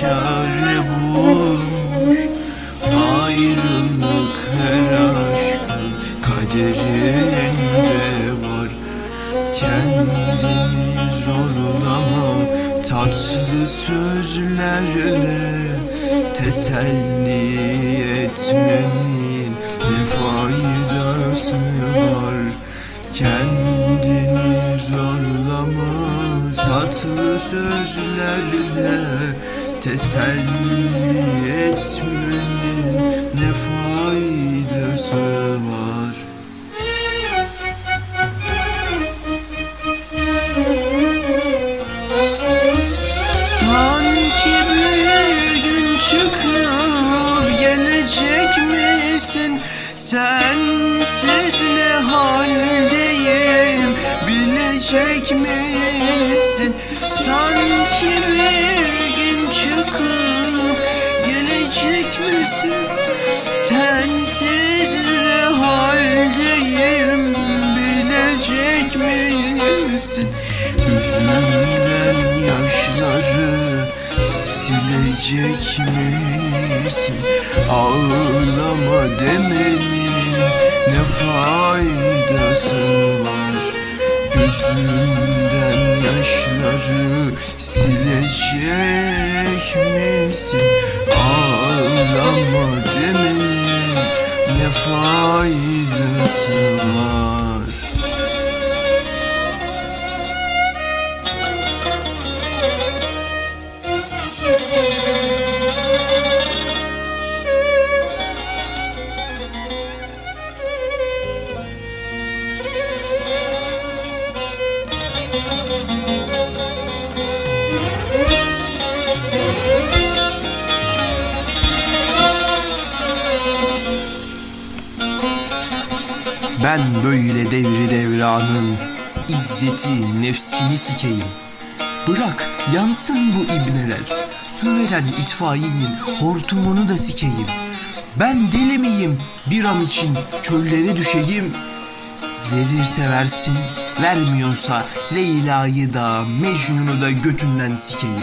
çare bulmuş Ayrılık her aşkın kaderinde var. Kendini zorlama tatlı sözlerle Teselli etmenin ne faydası var? Kendini zorlama tatlı sözlerle Teselli etmenin ne faydası var Sanki bir gün çıkıp gelecek misin? Sensiz ne misin? Sensiz ne haldeyim bilecek misin? Gözümden yaşları silecek misin? Ağlama demenin ne faydası var? Gözümden yaşları silecek misin? Ağlama demenin ne faydası var? Ben böyle devri devranın izzeti nefsini sikeyim. Bırak yansın bu ibneler. Su veren itfaiyenin hortumunu da sikeyim. Ben deli miyim bir an için çöllere düşeyim. Verirse versin, vermiyorsa Leyla'yı da Mecnun'u da götünden sikeyim.